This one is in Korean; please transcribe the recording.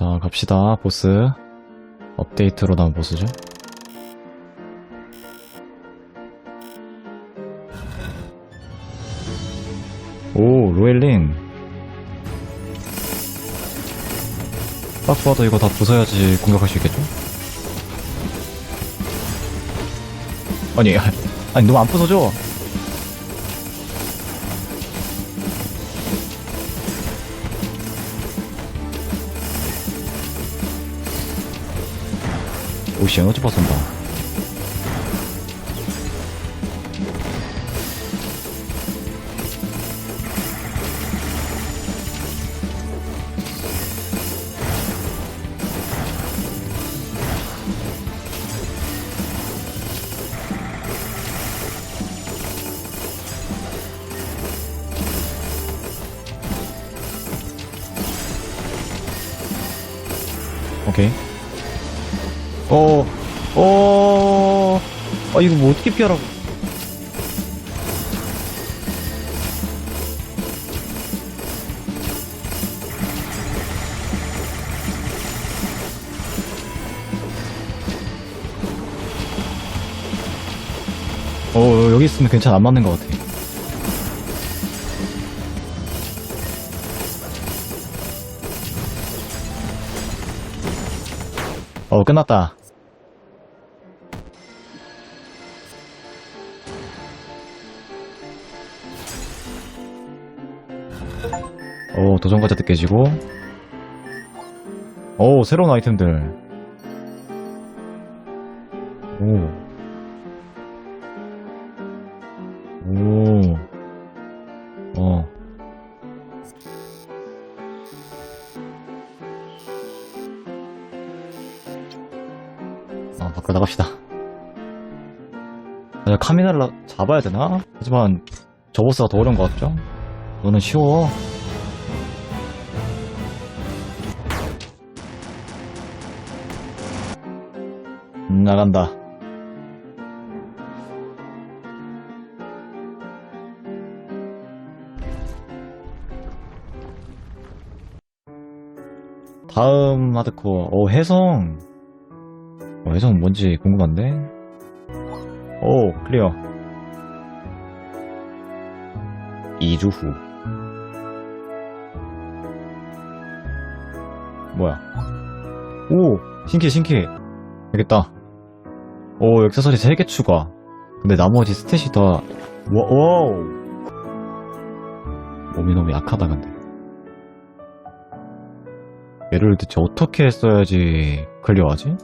자, 갑시다, 보스. 업데이트로 나온 보스죠? 오, 로엘링. 딱 봐도 이거 다 부숴야지 공격할 수 있겠죠? 아니, 아니, 너무 안 부숴져! 오씨, 에너지 버선다. 오케이. 어, 어, 아, 이거 뭐 어떻게 피하라고. 어, 여기 있으면 괜찮아. 안 맞는 것 같아. 어, 끝났다. 오, 도전 과제도 깨지고. 오, 새로운 아이템들. 오. 오. 어. 아, 밖으로 나갑시다. 아, 카미나를 잡아야 되나? 하지만, 저 보스가 더 어려운 것 같죠? 너는 쉬워. 음, 나간다. 다음 하드코어. 오, 해성. 어, 해성 뭔지 궁금한데? 오, 클리어. 2주 후. 뭐야? 오, 신기해, 신기해. 알겠다. 오, 액세서리 3개 추가. 근데 나머지 스탯이 다, 와, 와우. 몸이 너무 약하다, 근데. 얘를 대체 어떻게 써야지 클리어하지?